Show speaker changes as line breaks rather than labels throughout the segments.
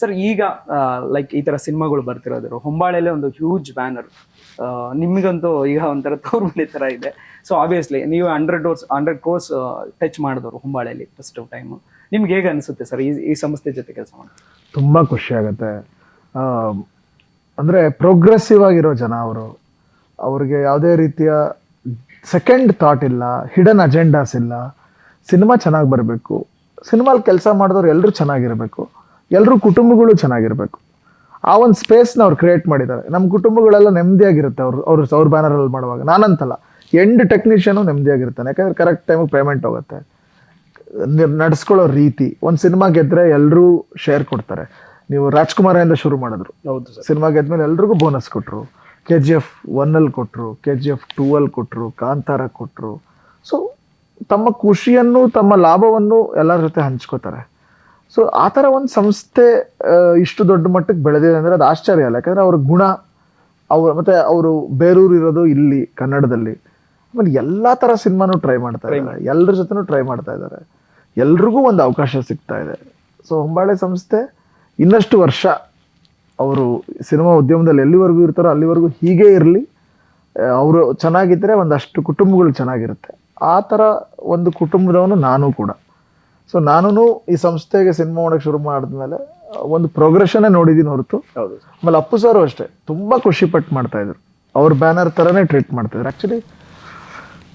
Sir, ಈಗ like ಈ ತರ ಸಿನಿಮಾಗಳು ಬರ್ತಿರೋದ್ರು ಹೊಂಬಾಳೆಲೆ ಒಂದು ಹ್ಯೂಜ್ ಬ್ಯಾನರ್ ನಿಮಗಂತೂ ಈಗ ಒಂಥರ ತೋರ್ಮನೆ ತರ ಇದೆ. ಸೊ ಆಬ್ವಿಯಸ್ಲಿ ನೀವು hundred doors hundred courses touch ಮಾಡಿದವರು ಹೊಂಬಾಳೆಯಲ್ಲಿ ಫಸ್ಟ್ ಟೈಮ್ ನಿಮ್ಗೆ ಹೇಗೆ ಅನಿಸುತ್ತೆ ಸರ್, ಈ ಈ ಸಂಸ್ಥೆ ಜೊತೆ ಕೆಲಸ ಮಾಡಿ?
ತುಂಬ ಖುಷಿ ಆಗುತ್ತೆ. ಅಂದ್ರೆ ಪ್ರೋಗ್ರೆಸಿವ್ ಆಗಿರೋ ಜನ ಅವರು, ಅವ್ರಿಗೆ ಯಾವುದೇ ರೀತಿಯ ಸೆಕೆಂಡ್ ಥಾಟ್ ಇಲ್ಲ ಹಿಡನ್ ಅಜೆಂಡಾಸ್ ಇಲ್ಲ, ಸಿನಿಮಾ ಚೆನ್ನಾಗಿ ಬರಬೇಕು. ಸಿನಿಮಾಲ್ ಕೆಲಸ ಮಾಡಿದವ್ರು ಎಲ್ಲರೂ ಚೆನ್ನಾಗಿರಬೇಕು. ಎಲ್ಲರೂ ಕುಟುಂಬಗಳು ಚೆನ್ನಾಗಿರಬೇಕು. ಆ ಒಂದು ಸ್ಪೇಸ್ನ ಅವ್ರು ಕ್ರಿಯೇಟ್ ಮಾಡಿದ್ದಾರೆ. ನಮ್ಮ ಕುಟುಂಬಗಳೆಲ್ಲ ನೆಮ್ಮದಿಯಾಗಿರುತ್ತೆ ಅವ್ರು ಅವ್ರು ಅವ್ರ ಬ್ಯಾನರಲ್ಲಿ ಮಾಡುವಾಗ. ನಾನಂತಲ್ಲ ಎಂಡ್ ಟೆಕ್ನಿಷಿಯನು ನೆಮ್ಮದಿಯಾಗಿರ್ತಾನೆ. ಯಾಕಂದ್ರೆ ಕರೆಕ್ಟ್ ಟೈಮಿಗೆ ಪೇಮೆಂಟ್ ಹೋಗುತ್ತೆ. ನಡೆಸ್ಕೊಳ್ಳೋ ರೀತಿ ಒಂದು ಸಿನಿಮಾ ಗೆದ್ದರೆ ಎಲ್ಲರೂ ಶೇರ್ ಕೊಡ್ತಾರೆ. ನೀವು ರಾಜ್ಕುಮಾರಿಂದ ಶುರು ಮಾಡಿದ್ರು.
ಹೌದು
ಸಿನಿಮಾ ಗೆದ್ಮೇಲೆ ಎಲ್ರಿಗೂ ಬೋನಸ್ ಕೊಟ್ಟರು ಕೆ ಜಿ ಎಫ್ ಒನ್ನಲ್ಲಿ ಕೊಟ್ಟರು ಕೆ ಜಿ ಎಫ್ ಟೂ ಅಲ್ಲಿ ಕೊಟ್ಟರು ಕಾಂತಾರ ಕೊಟ್ಟರು ಸೊ ತಮ್ಮ ಖುಷಿಯನ್ನು ತಮ್ಮ ಲಾಭವನ್ನು ಎಲ್ಲರ ಜೊತೆ ಹಂಚ್ಕೋತಾರೆ. ಸೊ ಆ ಥರ ಒಂದು ಸಂಸ್ಥೆ ಇಷ್ಟು ದೊಡ್ಡ ಮಟ್ಟಕ್ಕೆ ಬೆಳೆದಿದೆ ಅಂದರೆ ಅದು ಆಶ್ಚರ್ಯ ಅಲ್ಲ. ಯಾಕಂದರೆ ಅವ್ರ ಗುಣ ಅವ್ರು ಮತ್ತು ಅವರು ಬೇರೂರು ಇರೋದು ಇಲ್ಲಿ ಕನ್ನಡದಲ್ಲಿ. ಆಮೇಲೆ ಎಲ್ಲ ಥರ ಸಿನಿಮಾನು ಟ್ರೈ ಮಾಡ್ತಾ ಇದ್ದಾರೆ. ಎಲ್ಲರ ಜೊತೆನೂ ಟ್ರೈ ಮಾಡ್ತಾ ಇದ್ದಾರೆ. ಎಲ್ರಿಗೂ ಒಂದು ಅವಕಾಶ ಸಿಗ್ತಾ ಇದೆ. ಸೊ ಹೊಂಬಾಳೆ ಸಂಸ್ಥೆ ಇನ್ನಷ್ಟು ವರ್ಷ ಅವರು ಸಿನಿಮಾ ಉದ್ಯಮದಲ್ಲಿ ಎಲ್ಲಿವರೆಗೂ ಇರ್ತಾರೋ ಅಲ್ಲಿವರೆಗೂ ಹೀಗೆ ಇರಲಿ. ಅವರು ಚೆನ್ನಾಗಿದ್ದರೆ ಒಂದಷ್ಟು ಕುಟುಂಬಗಳು ಚೆನ್ನಾಗಿರುತ್ತೆ. ಆ ಥರ ಒಂದು ಕುಟುಂಬದವನು ನಾನು ಕೂಡ. ಸೊ ನಾನು ಈ ಸಂಸ್ಥೆಗೆ ಸಿನಿಮಾ ಮಾಡೋಕ್ಕೆ ಶುರು ಮಾಡಿದ್ಮೇಲೆ ಒಂದು ಪ್ರೋಗ್ರೆಷನ್ನೇ ನೋಡಿದ್ದೀನಿ ಹೊರತು.
ಹೌದು.
ಆಮೇಲೆ ಅಪ್ಪು ಸರ್ ಅಷ್ಟೇ. ತುಂಬ ಖುಷಿ ಪಟ್ಟು ಮಾಡ್ತಾ ಇದ್ರು. ಅವ್ರ ಬ್ಯಾನರ್ ಥರನೇ ಟ್ರೀಟ್ ಮಾಡ್ತಾ ಇದ್ರು. ಆ್ಯಕ್ಚುಲಿ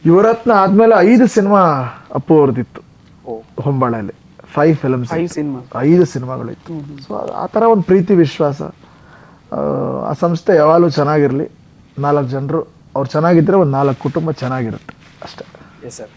ಯುವರತ್ನ ಆದಮೇಲೆ ಐದು ಸಿನಿಮಾ ಅಪ್ಪು ಅವ್ರದ್ದಿತ್ತು ಹೊಂಬಾಳೆಯಲ್ಲಿ ಫೈವ್ ಫಿಲಮ್ಸ್
ಐದು ಸಿನಿಮಾ
ಐದು ಸಿನಿಮಾಗಳಿತ್ತು ಸೊ ಆ ಥರ ಒಂದು ಪ್ರೀತಿ ವಿಶ್ವಾಸ. ಆ, ಆ ಸಂಸ್ಥೆ ಯಾವಾಗಲೂ ಚೆನ್ನಾಗಿರಲಿ. ನಾಲ್ಕು ಜನರು ಅವ್ರು ಚೆನ್ನಾಗಿದ್ರೆ ಒಂದು ನಾಲ್ಕು ಕುಟುಂಬ ಚೆನ್ನಾಗಿರುತ್ತೆ. ಅಷ್ಟೇ.
Yes sir